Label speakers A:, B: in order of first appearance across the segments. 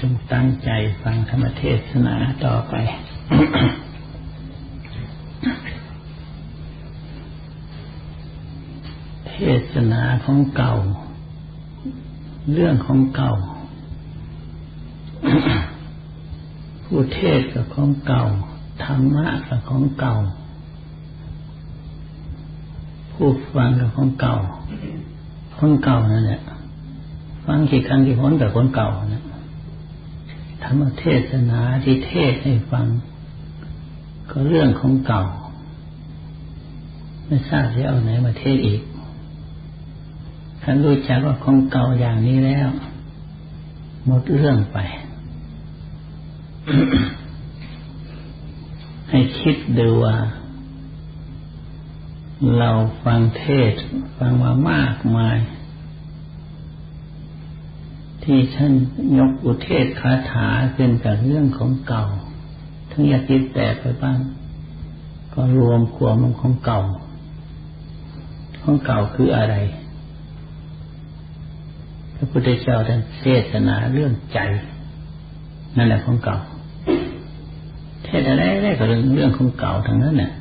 A: จงตั้งใจฟังธรรมเทศนาต่อไป เทศนาของเก่า เรื่องของเก่า ผู้เทศกับของเก่า ธรรมะกับของเก่า ผู้ฟังกับของเก่าของเก่านั่นแหละฟังกี่ครั้งกี่หนกับคนเก่านะ ธรรมเทศนาที่เทศให้ฟัง ก็เรื่องของเก่า ไม่ทราบจะเอาไหนมาเทศอีกท่านรู้จักว่าของเก่าอย่างนี้แล้ว หมดเรื่องไป ให้คิดดูว่า เราฟังเทศฟังมามากมาย ที่ท่านยกอุเทศคาถาเป็นกับเรื่องของเก่า ทั้งอยากคิดแตกไปบ้าง ก็รวมความลงของเก่า ของเก่าคืออะไร พระพุทธเจ้าท่านเทศนาเรื่องใจ นั่นแหละของเก่า เทศอะไรได้ก็เรื่องเรื่องของเก่าทั้งนั้นน่ะ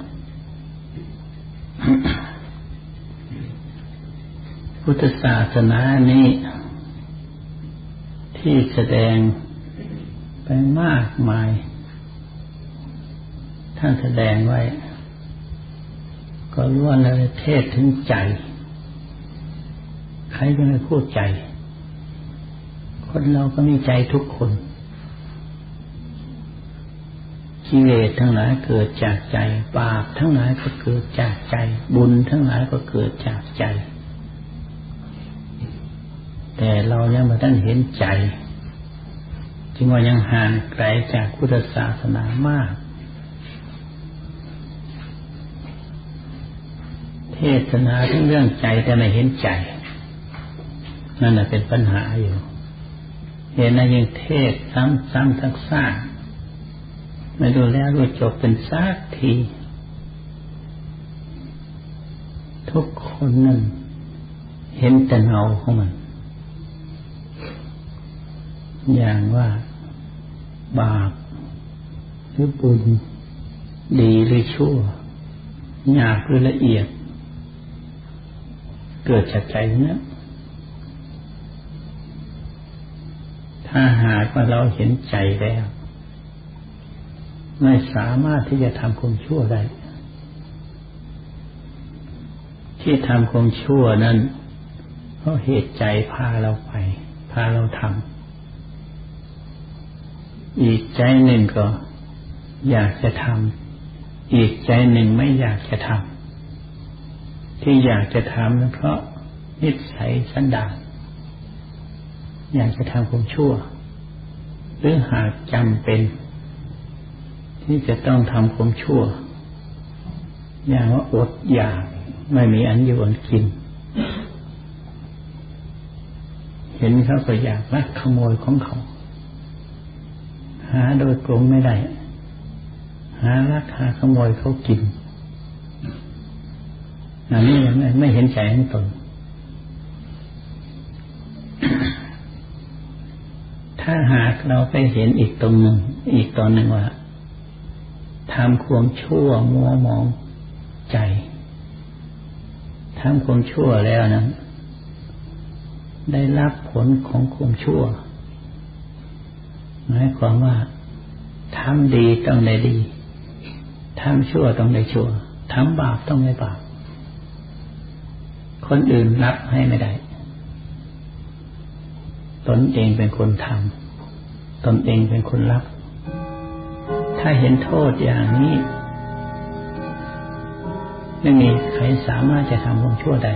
A: พุทธศาสนานี้ ที่แสดงไปมากมาย ท่านแสดงไว้ ก็ล้วนเลยเทศถึงใจ ใครก็ไม่พูดใจ คนเราก็มีใจทุกคนกิเลสทั้งหลายเกิดจากใจ บาปทั้งหลายก็เกิดจากใจ บุญทั้งหลายก็เกิดจากใจ แต่เรายังไม่ทันเห็นใจ จึงว่ายังห่างไกลจากพุทธศาสนามาก เทศนาทั้งเรื่องใจแต่ไม่เห็นใจ นั่นแหะเป็นปัญหาอยู่ เห็นนะยังเทศซ้ำซ้ำซักซาไม่ดูแล้วรู้จบเป็นซากที ทุกคนนั่นเห็นแต่เงาของมัน อย่างว่าบาปหรือบุญดีหรือชั่วหยาบหรือละเอียด เกิดจากใจนะถ้าหากว่าเราเห็นใจแล้ว ไม่สามารถที่จะทำความชั่วได้ ที่ทำความชั่วนั้นเพราะเหตุใจพาเราไป พาเราทำ อีกใจหนึ่งก็ อยากจะทำอีกใจหนึ่งไม่อยากจะทำที่อยากจะทำเพราะนิสัยสันดานอยากจะทำความชั่ว หรือหากจำเป็น ที่จะต้องทำความชั่ว อย่างว่าอดอยากไม่มีอันอยู่อันกิน เห็นเขาก็อยากลักขโมยของเขา หาโดยตรงไม่ได้ หาลักหาขโมยเขากินอันนี้ไม่เห็นใจของตนถ้าหากเราไปเห็นอีกตรงหนึ่งอีกตอนหนึ่งว่าทำความชั่วมัวมองใจทำความชั่วแล้วนั้นได้รับผลของความชั่ว หมายความว่าทำดีต้องได้ดีทำชั่วต้องได้ชั่วทำบาปต้องได้บาปคนอื่นรับให้ไม่ได้ ตนเองเป็นคนทำตนเองเป็นคนรับ ถ้าเห็นโทษอย่างนี้ ไม่มีใครสามารถจะทำความชั่วได้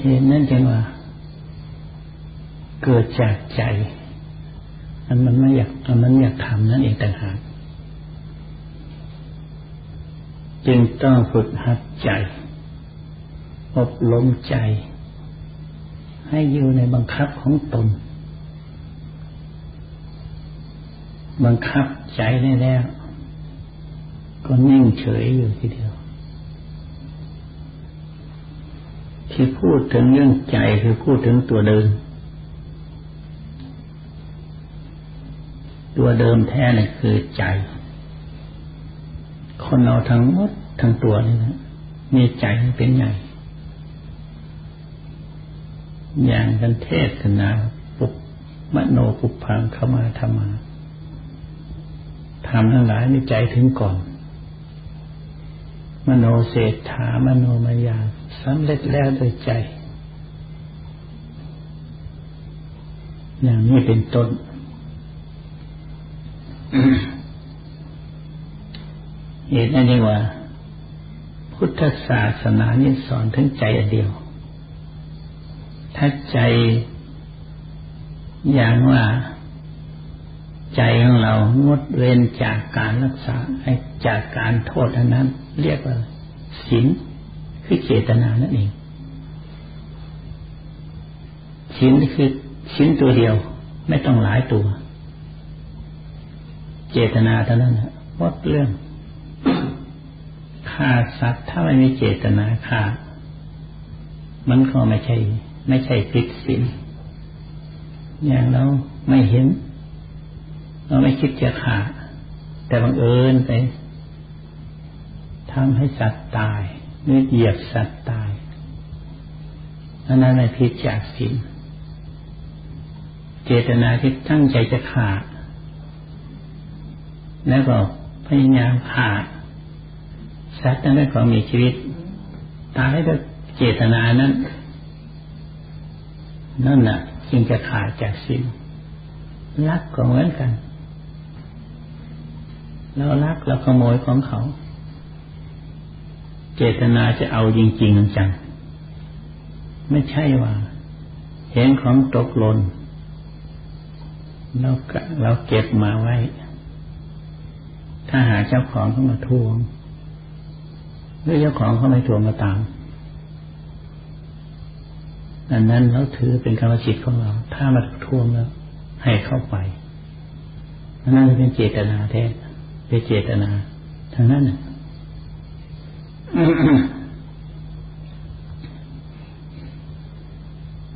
A: เห็นนั่นจึงว่า เกิดจากใจอันมันไม่อยากอันมันอยากทำนั่นเองต่างหากจึงต้องฝึกหัดใจอบรมใจ ให้อยู่ในบังคับของตน บังคับใจได้แล้ว ก็นิ่งเฉยอยู่ทีเดียว ที่พูดถึงเรื่องใจคือพูดถึงตัวเดิม ตัวเดิมแท้นี่คือใจ คนเราทั้งหมดทั้งตัวนี่นะมีใจเป็นใหญ่อย่างกันเทศนาปุกมโนปุพังเข้ามาธรรมาทำทั้งหลายในใจถึงก่อน มโนเศรษฐามโนมายาสำเร็จแล้วโดยใจ อย่างนี้เป็นต้น เหตุนั้นเองว่า พุทธศาสนานี่สอนถึงใจเดียว ถ้าใจอย่างว่าใจของเรางดเว้นจากการรักษาจากการโทษอันนั้น เรียกว่าศีลคือเจตนานั่นเองศีลคือศีลตัวเดียว ไม่ต้องหลายตัว เจตนาเท่านั้นหมดเรื่องฆ่าสัตว์ถ้าไม่มีเจตนาฆ่า มันก็ไม่ใช่ ไม่ใช่ผิดศีลอย่างเราไม่เห็น เราไม่คิดจะฆ่า แต่บังเอิญไปทำให้สัตว์ตายหรือเหยียบสัตว์ตายอันนั้นไม่ผิดจากศีลเจตนาที่ตั้งใจจะฆ่า แล้วก็พยายามฆ่าสัตว์นั้นก็มีชีวิต ตายด้วยเจตนานั้น นั่นแหละจึงจะขาดจากศีลรักก็เหมือนกัน เรารักเราขโมยของเขา เจตนาจะเอาจริงๆจังไม่ใช่ว่า เห็นของตกหล่นเราเราเก็บมาไว้ ถ้าหาเจ้าของเข้ามาทวงหรือเจ้าของเขาไม่ทวงก็ตามอันนั้นเราถือเป็นกรรมจิตของเรา ถ้ามาทวงแล้ว ให้เข้าไปอันนั้นเป็นเจตนาแท้เป็นเจตนาทางนั้น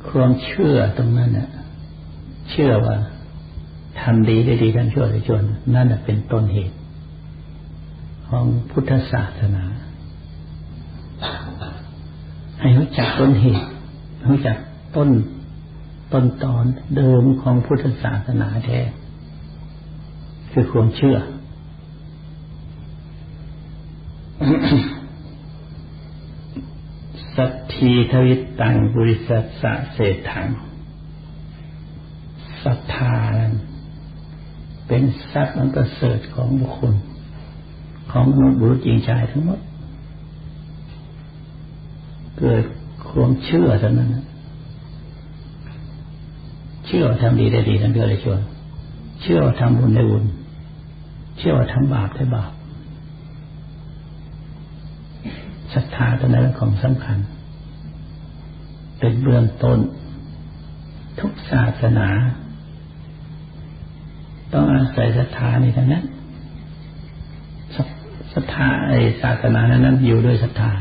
A: ความเชื่อตรงนั้นน่ะ เชื่อว่าทำดีได้ดีทำชั่วได้ชั่วนั่นเป็นต้นเหตุ ของพุทธศาสนา ให้รู้จักต้นเหตุรู้จักต้นต้นตอนเดิมของพุทธศาสนาแท้คือความเชื่อ สัตทีทวิตตังบริสัทสะเศษถังศรัทธาเป็นทรัพย์อันประเสริฐของบุคคล ของมนุษย์บุรุษหญิงชายทั้งหมด เกิดความเชื่อเท่านั้นเชื่อว่าทำดีได้ดีทำเดือได้ชั่วเชื่อว่าทำบุญได้บุญเชื่อว่าทำบาปได้บาปศรัทธาตัวนั้นของสำคัญ เป็นเบื้องต้น ทุกศาสนา ต้องอาศัยศรัทธาในทั้งนั้น ศรัทธาไอศาสนานั้นนั้นอยู่ด้วยศรัทธา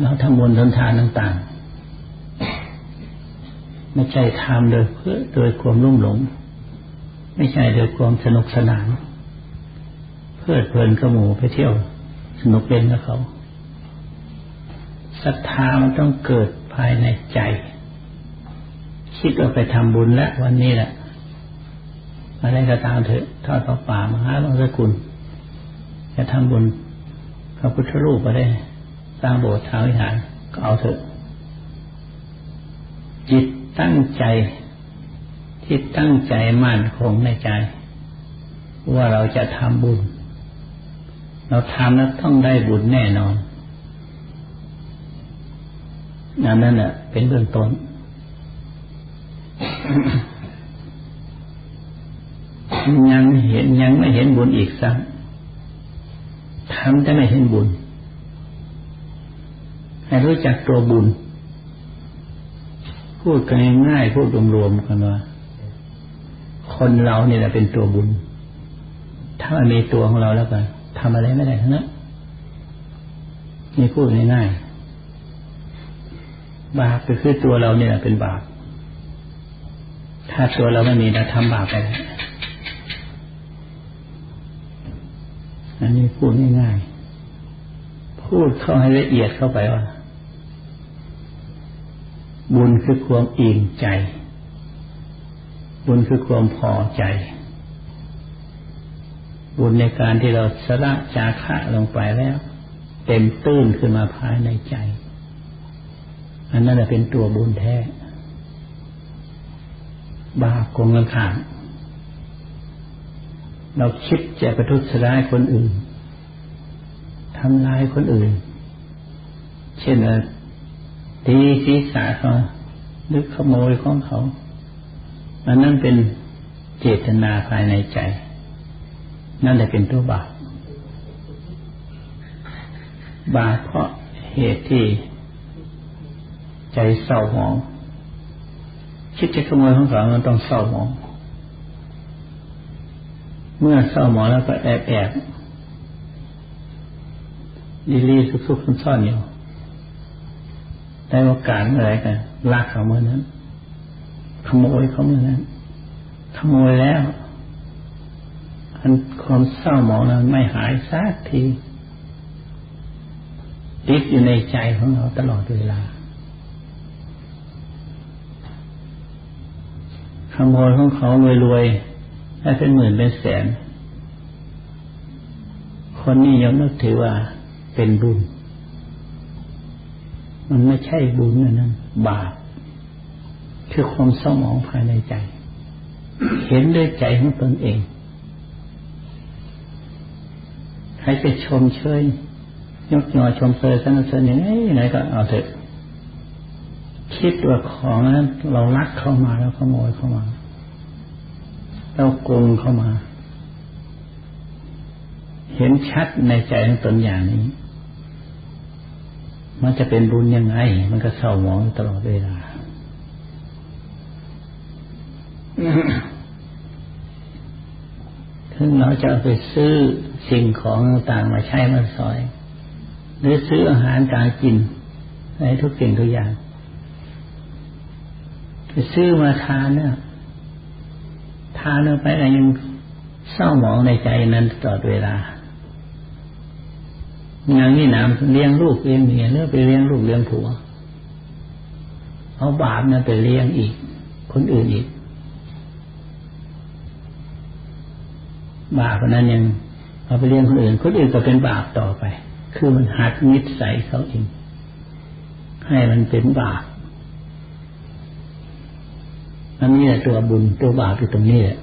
A: เราทำบุญทนทานต่างๆ ไม่ใช่ทำโดยเพื่อโดยความรุ่มหลง ไม่ใช่โดยความสนุกสนาน เพื่อเพลินกระหมูไปเที่ยวสนุกเล่นกับเขาศรัทธามันต้องเกิดภายในใจ คิดว่าไปทำบุญแล้ววันนี้แหละ อะไรก็ตามเถอะทอดป่ามาหาหลวงสกุลจะทำบุญพระพุทธรูปก็ได้สร้างโบสถ์ทางวิหารก็เอาเถอะ จิตตั้งใจที่ตั้งใจมั่นคงในใจ ว่าเราจะทำบุญ เราทำแล้วต้องได้บุญแน่นอนนั่นนั่นแหละเป็นเบื้องต้น ยังเห็นยังไม่เห็นบุญอีกสักทำแต่ไม่เห็นบุญให้รู้จักตัวบุญ พูดกันง่ายพูดรวมๆกันว่าคนเราเนี่ยแหละเป็นตัวบุญ ถ้ามันมีตัวของเราแล้วกันททำอะไรไม่ได้ทั้งนั้นนี่พูดง่ายๆบาปก็คือตัวเราเนี่ยเป็นบาป ถ้าตัวเราไม่มีเราทำบาปไปแล้ว อันนี้พูดง่ายๆ พูดเข้าให้ละเอียดเข้าไปว่า บุญคือความอิ่มใจ บุญคือความพอใจ บุญในการที่เราสละจาคะลงไปแล้ว เต็มตื้นขึ้นมาภายในใจ อันนั้นแหละเป็นตัวบุญแท้ บาปกงกันขาง เราคิดจะประทุษร้ายคนอื่นทำลายคนอื่น เช่นตีศีรษะเขาหรือขโมยของเขาอันนั้นเป็นเจตนาภายในใจ นั่นแหละเป็นตัวบาปบาปเพราะเหตุที่ใจเศร้าหมอง คิดจะขโมยของเขามันต้องเศร้าหมอง เมื่อเศร้าหมองแล้วก็แอบแอบลิลี่ซุกซ่อนอยู่ได้โอกาสอะไรกันลากเขาเมื่อนั้น ขโมยเขาเมื่อนั้น ขโมยแล้วอันความเศร้าหมองนั้นไม่หายสักทีติดอยู่ในใจของเราตลอดเวลาขโมยของเขารวยๆ ได้เป็นหมื่นเป็นแสน คนนี้ยังนึกถือว่าเป็นบุญ มันไม่ใช่บุญนะนั้นบาปคือความเศร้าหมองภายในใจ เห็นด้วยใจของตนเอง ใครจะชมเชยยกยอชมเชยสนับสนุนอย่างไรก็เอาเถอะคิดว่าของนั้นเราลักเข้ามาแล้วขโมยเข้ามา เราโกงเข้ามา เห็นชัดในใจของตนอย่างนี้ มันจะเป็นบุญยังไง มันก็เศร้าหมองตลอดเวลาถึงเราจะไปซื้อสิ่งของต่างมาใช้มาซอย หรือซื้ออาหารการกินอะไรทุกสิ่งทุกอย่าง ไปซื้อมาทานเนี่ย ทานลงไปอะไรยังเศร้าหมองในใจนั้นตลอดเวลางานนี่นามเลี้ยงลูกเลี้ยงเมียเนื้อไปเลี้ยงลูกเลี้ยงผัว เอาบาปนั้นไปเลี้ยงอีก คนอื่นอีก บาปนั้นยังเอาไปเลี้ยงคนอื่น คนอื่นก็เป็นบาปต่อไป คือมันหัดนิสัยเขาเองให้มันเป็นบาป อันนี้แหละตัวบุญตัวบาปอยู่ตรงนี้แหละ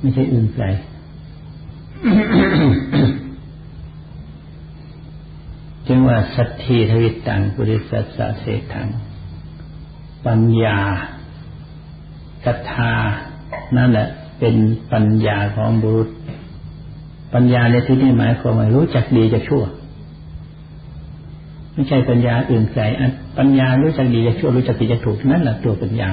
A: ไม่ใช่อื่นไกลจึงว่าสัตถีทวิตังปุริสัสสะเสทัง ปัญญาศรัทธานั่นแหละเป็นปัญญาของบุรุษ ปัญญาในที่นี้หมายความว่ารู้จักดีจะชั่ว ไม่ใช่ปัญญาอื่นไกลปัญญารู้จักดีจะชั่วรู้จักดีจะถูกนั่นแหละตัวปัญญา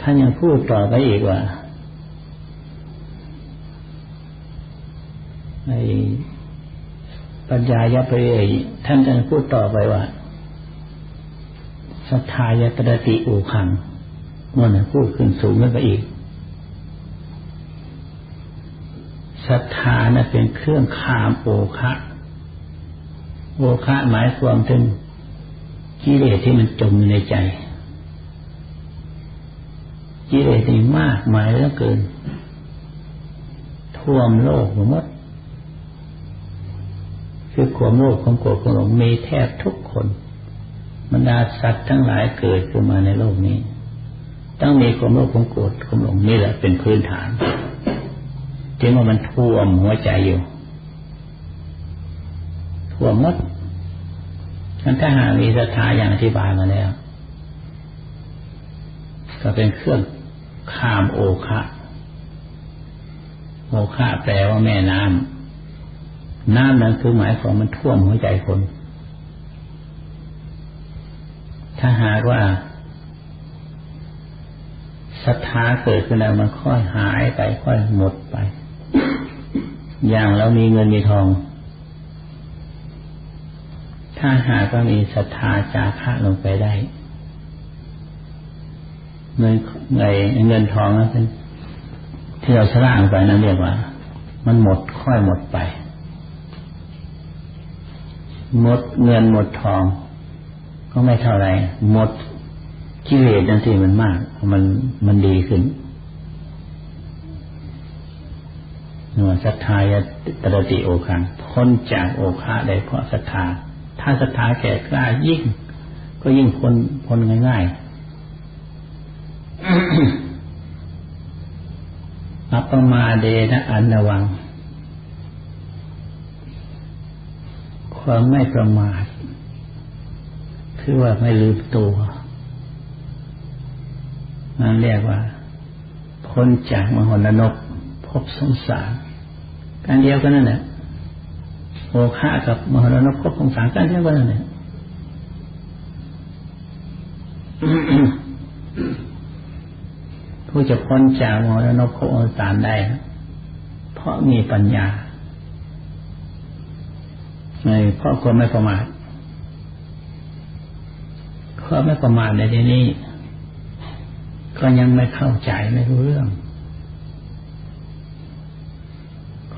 A: ท่านยังพูดต่อไปอีกว่าในปัญญายะไปเยท่านยังพูดต่อไปว่าสัทธายตระติอุคังมันพูดขึ้นสูงขึ้นไปอีก ศรัทธานะเป็นเครื่องขามโอคะโอคะหมายความถึงกิเลสที่มันจมอยู่ในใจกิเลสนี่มากมายเหลือเกิน ท่วมโลกหมด คือความโลภความโกรธความหลงมีแทบทุกคนบรรดาสัตว์ทั้งหลายเกิดขึ้นมาในโลกนี้ ต้องมีความโลภความโกรธความหลงนี่แหละเป็นพื้นฐาน จึงว่ามันท่วมหัวใจอยู่ ท่วมมดมันถ้าหามีศรัทธาอย่างอธิบายมาแล้ว ก็เป็นเครื่องข้ามโอคะโอคะแปลว่าแม่น้ำน้ำนั้นคือหมายความมันท่วมหัวใจคน ถ้าหากว่าศรัทธาเกิดขึ้นแล้วมันค่อยหายไปค่อยหมดไป อย่างเรามีเงินมีทอง ถ้าหากว่ามีศรัทธาจาระลงไปได้ เงินเงินเงินทองนั้นเป็นที่เราสร้างไปนั้นเรียกว่า มันหมดค่อยหมดไป หมดเงินหมดทอง ก็ไม่เท่าไรหมดกิเลสนั่นสิมันมาก มันมันดีขึ้น นวลศรัทธายตรติโอคังพ้นจากโอคาได้เพราะศรัทธา ถ้าศรัทธาแก่กล้ายิ่ง ก็ยิ่งพ้นพ้นง่ายๆอัปมาเดนะอันวัง ความไม่ประมาท คือว่าไม่ลืมตัวนั่นเรียกว่า พ้นจากมหรนก พบสงสารการเดียวกันนั่นแหละโอคากับมหรนกพบสงสารการเดียวกันนั่นแหละผู้จะพ้นจากมรณะพบสงสารได้ เพราะมีปัญญาในเพราะความไม่ประมาทความไม่ประมาทในที่นี้ ก็ยังไม่เข้าใจไม่รู้เรื่อง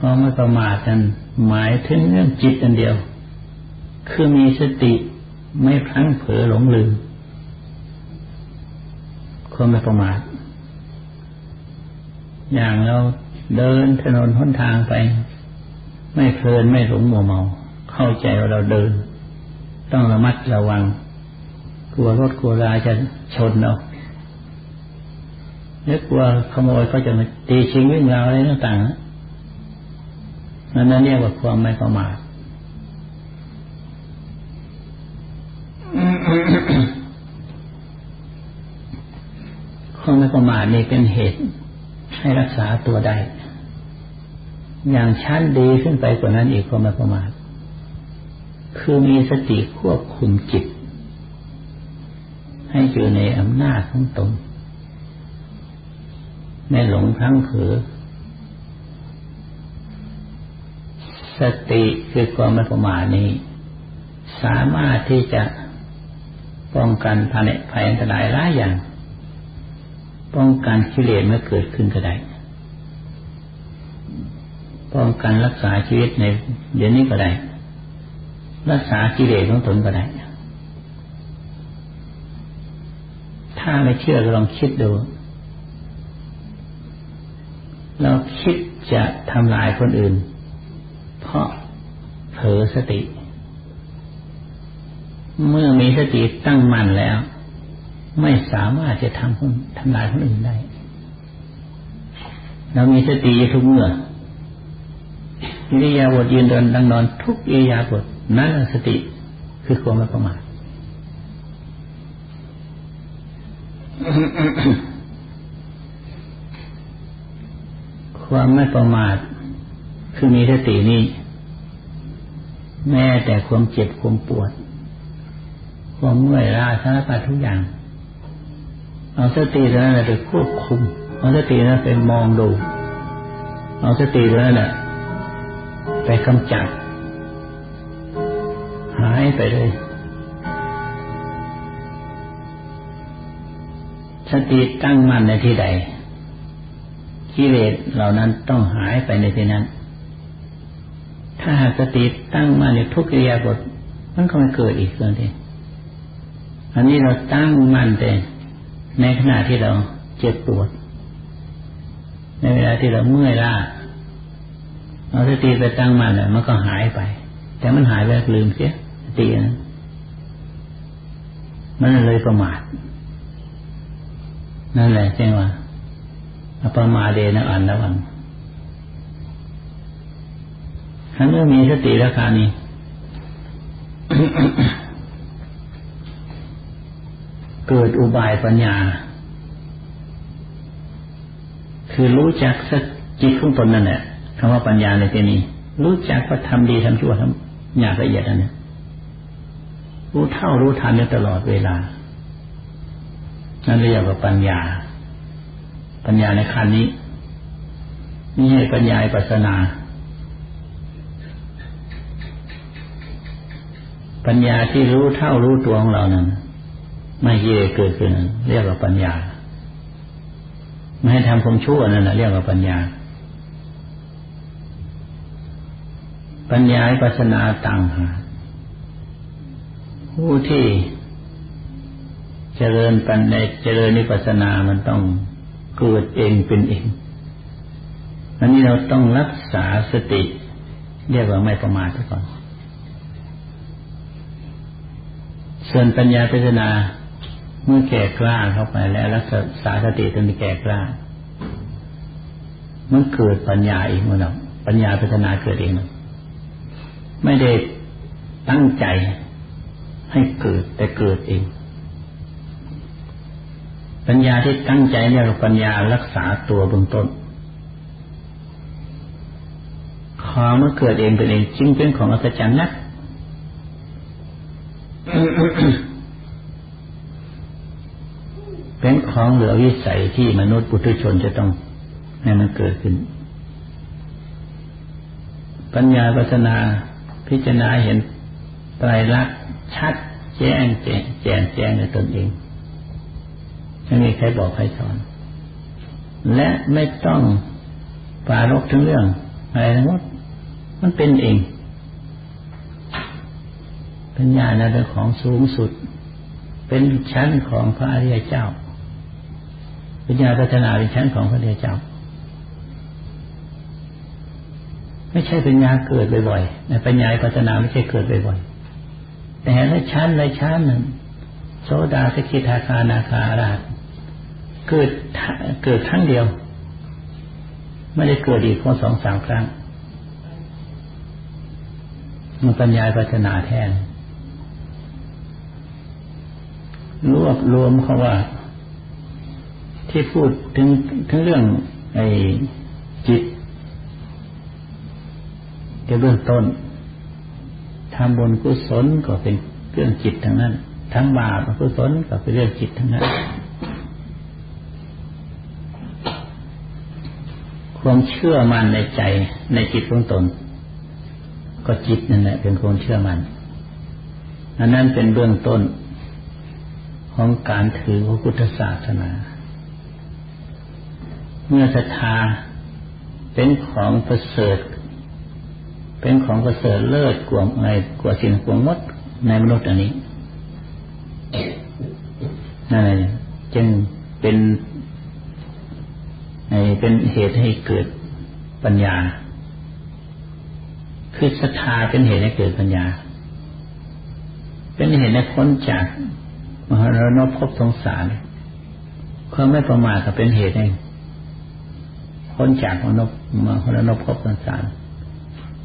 A: ความไม่ประมาทนั้นหมายถึงเรื่องจิตอันเดียว คือมีสติไม่พลั้งเผลอหลงลืมความไม่ประมาทอย่างเราเดินถนนหนทางไป ไม่เพลินไม่หลงมัวเมา เข้าใจว่าเราเดิน ต้องระมัดระวัง กลัวรถกลัวราจะชนเรานึกว่าขโมยเขาจะมาตีชิงวิ่งราวอะไรต่างๆ นั่นเรียกว่าความไม่ประมาทความไม่ประมาทนี่เป็นเหตุ ให้รักษาตัวได้ อย่างชั้นดีขึ้นไปกว่านั้นอีกความไม่ประมาท คือมีสติควบคุมจิต ให้อยู่ในอำนาจของตนไม่หลงทั้งเผือ สติคือความไม่ประมาทนี้ สามารถที่จะป้องกันภายภัยอันตรายหลายอย่าง ป้องกันกิเลสเมื่อเกิดขึ้นก็ได้ ป้องกันรักษาชีวิตในเดี๋ยวนี้ก็ได้ รักษากิเลสของตนก็ได้ ถ้าไม่เชื่อลองคิดดู เราคิดจะทำลายคนอื่น เพราะเผลอสติ เมื่อมีสติตั้งมั่นแล้ว ไม่สามารถจะทำคนทำลายคนอื่นได้ เรามีสติทุกเมื่ออิริยาบถยืนเดินดังนอนทุกอิริยาบถนั่นสติคือความไม่ประมาทความไม่ประมาทคือมีสตินี้ แม้แต่ความเจ็บความปวด ความเมื่อยล้าสารพัดทุกอย่าง เอาสตินั้วนะไปควบคุม เอาสตินั้นไปมองดู เอาสตินั้วนะไปกำจัด หายไปเลยสติตั้งมั่นในที่ใดกิเลสเหล่านั้นต้องหายไปในที่นั้น ถ้าหากสติตั้งมาในทุกกิริยาบทมันก็ไม่เกิดอีกเลยทีอันนี้เราตั้งมั่นแต่ในขณะที่เราเจ็บปวด ในเวลาที่เราเมื่อยล้าเอาสติไปตั้งมั่นเนี่ยมันก็หายไป แต่มันหายไปลืมเสียสตินั้นมันเลยประมาทนั่นแหละใช่ไหมอปมาเดนะอันละวัง ถ้าเมื่อมีสติราคานี้เกิดอุบายปัญญา คือรู้จักสักจิตของตนนั่นแหละคำว่าปัญญาในที่นี้รู้จักว่าทำดีทำชั่วทำหยาบละเอียดอันนี้รู้เท่ารู้ทันอยู่ตลอดเวลา นั่นเรียกว่าปัญญา ปัญญาในขั้นนี้นี่ให้ปัญญาปัสนา ปัญญาที่รู้เท่ารู้ตัวของเรานั้นไม่เย่เกิดขึ้นเรียกว่าปัญญา ไม่ให้ทำความชั่วนั่นแหละเรียกว่าปัญญา ปัญญาปัสนาต่างหากผู้ที่เจริญปัญญาเจริญนิปัสนามันต้องเกิดเองเป็นเองอันนี้เราต้องรักษาสติ เรียกว่าไม่ประมาทก่อน ส่วนปัญญาพิจารณาเมื่อแก่กล้าเข้าไปแล้วรักษาสติจนแก่กล้ามันเกิดปัญญาเองมันหรอกปัญญาพิจารณาเกิดเองไม่ได้ตั้งใจให้เกิดแต่เกิดเอง ปัญญาที่ตั้งใจเนี่ยปัญญารักษาตัวเบื้องต้นของมันเกิดเองเป็นเองจึงเป็นของอัศจรรย์นะ เป็นของเหลือวิสัยที่มนุษย์ปุถุชนจะต้องให้มันเกิดขึ้น ปัญญาปัสนาพิจารณาเห็นไตรลักษณ์ชัดแจ้งแจ้งแจ้งแจ้งในตนเองไม่มีใครบอกใครสอน และไม่ต้องปารกถึงเรื่องอะไรทั้งหมดมันเป็นเอง ปัญญานะเป็นของสูงสุด เป็นชั้นของพระอริยเจ้าปัญญาพัฒนาเป็นชั้นของพระอริยเจ้า ไม่ใช่ปัญญาเกิดบ่อยๆในปัญญาพัฒนาไม่ใช่เกิดบ่อยๆแต่ละชั้นละชั้นหนึ่งโสดาสกิทาคานาคาราชเกิดเกิดครั้งเดียว ไม่ได้เกิดอีกพอสองสามครั้งมันปัญญาพัฒนาแทน รวบรวมเขาว่า ที่พูดถึงถึงเรื่องไอ้จิตในเบื้องต้นทำบุญกุศลก็เป็นเรื่องจิตทั้งนั้น ทั้งบาปกุศลก็เป็นเรื่องจิตทั้งนั้น ความเชื่อมั่นในใจในจิตของตน ก็จิตนั่นแหละเป็นคนเชื่อมัน่นอันนั้นเป็นเบื้องต้น ของการถือพระพุทธศาสนา เมื่อศรัทธาเป็นของประเสริฐ เป็นของประเสริฐเลิศกว่าในกว่าสิ่งกว่ามดในมนุษย์อันนี้นั่นเองจึงเป็นเป็นเหตุให้เกิดปัญญา คือศรัทธาเป็นเหตุให้เกิดปัญญา เป็นเหตุให้พ้นจาก มหารนภพสงสารความไม่ประมาทก็เป็นเหตุให้พ้นจากมนพมหารนภพสงสาร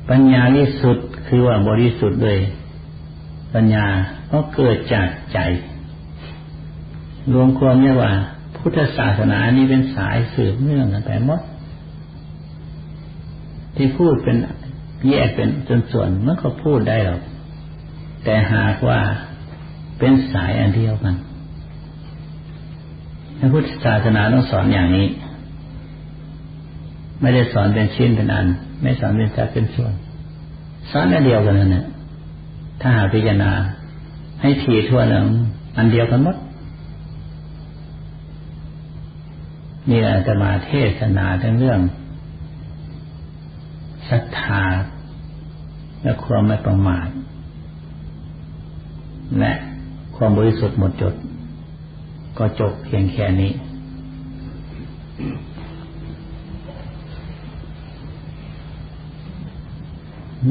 A: ปัญญาที่สุดคือว่าบริสุทธิ์เลยปัญญาก็เกิดจากใจ รวมความเรียกว่า พุทธศาสนานี้เป็นสายสืบเนื่องกันไปหมด ที่พูดเป็นแยกเป็นจนส่วนมันก็พูดได้หรอกแต่หากว่า เป็นสายอันเดียวกันพระพุทธศาสนาต้องสอนอย่างนี้ ไม่ได้สอนเป็นชิ้นเป็นอัน ไม่สอนเป็นสัดเป็นส่วน สอนอันเดียวกันนั่นแหละถ้าหาพิจารณา ให้ทีทั่วหนึ่งอันเดียวกันหมดนี่แหละจะมาเทศนาทั้งเรื่องศรัทธาและความไม่ประมาทและ ความบริสุทธิ์หมดจด ก็จบเพียงแค่นี้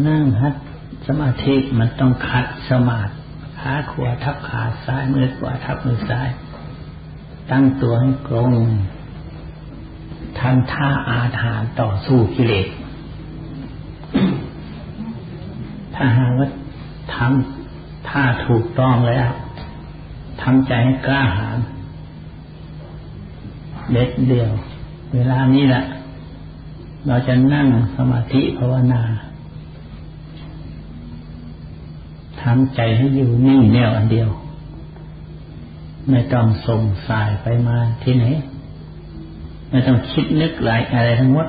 A: นั่งฮัดสมาธิมันต้องคัดสมาธิขาขวาทับขาซ้ายมือขวาทับมือซ้าย ตั้งตัวให้ตรงทำท่าอาถานต่อสู้กิเลส ถ้าหากว่าทำถ้าถูกต้องแล้ว ทำใจให้กล้าหาญเด็ดเดียว เวลานี้แหละเราจะนั่งสมาธิภาวนาทำใจให้อยู่นิ่งแน่วอันเดียว ไม่ต้องส่งสายไปมาที่ไหน ไม่ต้องคิดนึกหลายอะไรทั้งหมด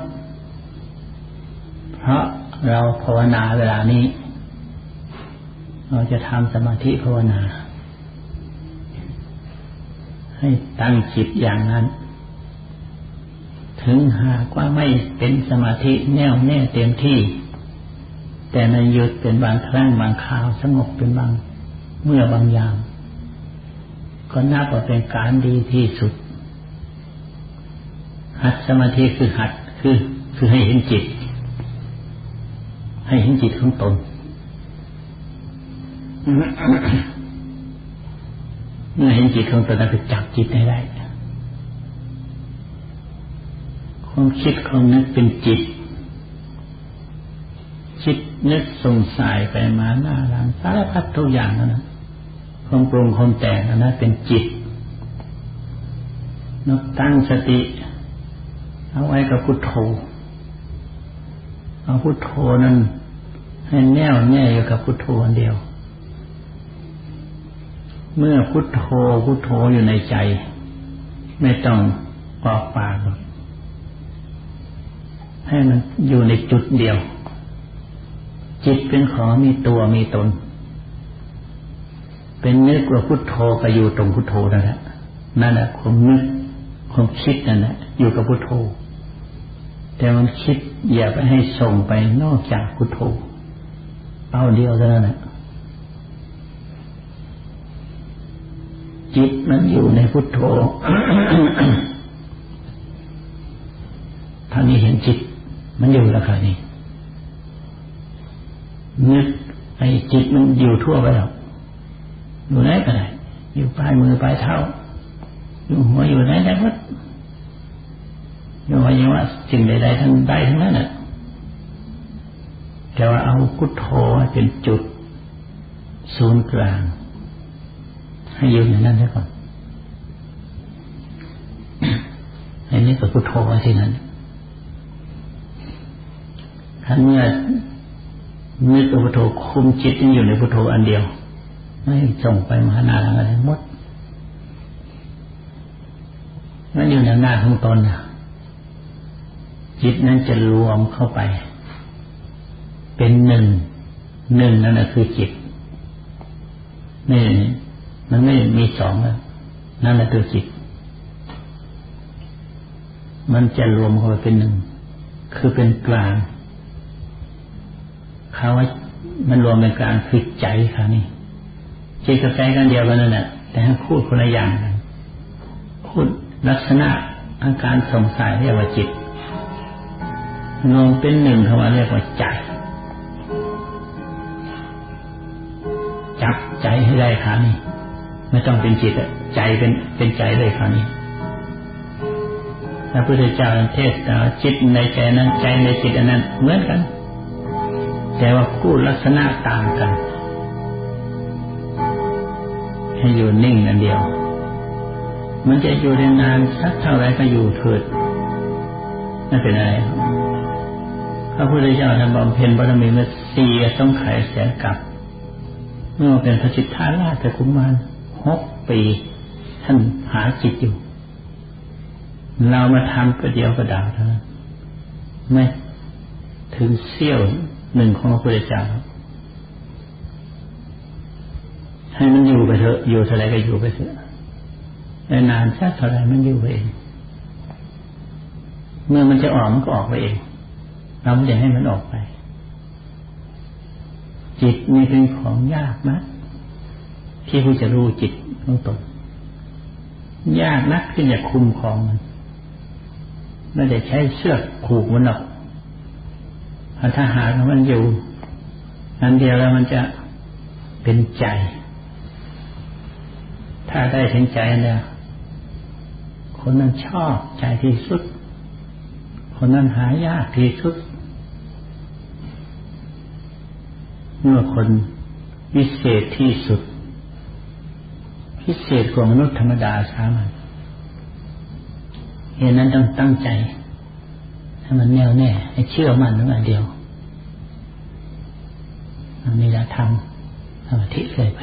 A: เพราะเราภาวนาเวลานี้ เราจะทำสมาธิภาวนา ให้ตั้งจิตอย่างนั้น ถึงหากว่าไม่เป็นสมาธิแน่วแน่เต็มที่ แต่ในหยุดเป็นบางครั้งบางคราวสงบเป็นบางเมื่อบางอย่าง ก็นับว่าเป็นการดีที่สุด หัดสมาธิคือหัดคือคือให้เห็นจิต ให้เห็นจิตของตน เมื่อเห็นจิตของตนนั้นก็จับจิตให้ได้ความคิดความนึกเป็นจิต คิดนึกสงสัยไปมาหน้าหลังสารพัดทุกอย่างนะความปรุงความแต่งนั้นเป็นจิตนกตั้งสติ เอาไว้กับพุทโธเอาพุทโธนั้นให้แน่วแน่อยู่กับพุทโธอันเดียว เมื่อพุทโธพุทโธอยู่ในใจ ไม่ต้องออกปากให้มันอยู่ในจุดเดียว จิตเป็นของมีตัวมีตน เป็นนึกว่าพุทโธก็อยู่ตรงพุทโธนั่นแหละนั่นแหละความนึกความคิดนั่นแหละอยู่กับพุทโธ แต่มันคิดอย่าไปให้ส่งไปนอกจากพุทโธเป้าเดียวเท่านั้นแหละ จิตมันอยู่ในพุทโธท่านี้เห็นจิต มันอยู่แล้วค่ะนี่นึกไอ้จิตมันอยู่ทั่วไปแล้วอยู่ไหนก็ได้อยู่ปลายมือปลายเท้า อยู่หัวอยู่ไหนได้หมดอยู่ว่าอย่างว่าสิ่งใดๆทั้งใดทั้งนั้นน่ะแต่ว่าเอาพุทโธเป็นจุดศูนย์กลาง ให้ยืนในนั้นได้ก่อนอันนี้ก็พุทโธไว้ที่นั้นท่านเมื่อนึกพุทโธคุมจิตอยู่ในพุทโธอันเดียว ไม่ส่งไปมาหน้าทางอะไรหมดนั่นอยู่ในหน้าของตนจิตนั้นจะรวมเข้าไป เป็นหนึ่งหนึ่งนั่นแหะคือจิตนี่ มันไม่มีสองแล้วนั่นแหละตัวจิต มันจะรวมเข้าไปเป็นหนึ่ง คือเป็นกลางคำว่ามันรวมเป็นกลางคือใจค่ะนี่จิตกับใจกันเดียวกันนั่นแหละแต่ให้พูดคนละอย่างกันพูดลักษณะอาการสงสัยเรียกว่าจิตรวมเป็นหนึ่งคำว่าเรียกว่าใจจับใจให้ได้ค่ะนี่ ไม่ต้องเป็นจิตใจเป็นเป็นใจเลยค่ะนี่พระพุทธเจ้าเทศนาจิตในใจนั้นใจในจิตอันนั้นเหมือนกัน แต่ว่าพูดลักษณะต่างกัน ให้อยู่นิ่งอันเดียว มันจะอยู่ได้นานสักเท่าไรก็อยู่เถิดไม่เป็นไรพระพุทธเจ้าท่านบำเพ็ญบารมีมาสี่ต้องไขแสนกับเมื่อเป็นพระจิตทาราชกุมาร หกปี ท่านหาจิตอยู่ เรามาทำประเดียวกระดาษเท่านั้นไม่ถึงเสี้ยวหนึ่งของพระพุทธเจ้าให้มันอยู่ไปเถอะ อยู่เท่าไรก็อยู่ไปเถอะแต่นานสักเท่าไรมันอยู่ไปเอง เมื่อมันจะออกมันก็ออกไปเอง เราไม่อยากให้มันออกไป จิตนี่เป็นของยากนะ ที่ผู้จะรู้จิตของตนยากนักที่จะคุมของมันไม่ได้ใช้เชือกผูกมันหรอกถ้าหากมันอยู่นั้นเดียวแล้วมันจะเป็นใจ ถ้าได้ถึงใจแล้วคนนั้นชอบใจที่สุด คนนั้นหายากที่สุดเมื่อคนวิเศษที่สุด พิเศษกว่ามนุษย์ธรรมดาสามัญเหตุนั้นต้องตั้งใจให้มันแน่วแน่ ให้เชื่อมั่นนั่นเดียวมีละทำสมาธิเลยไป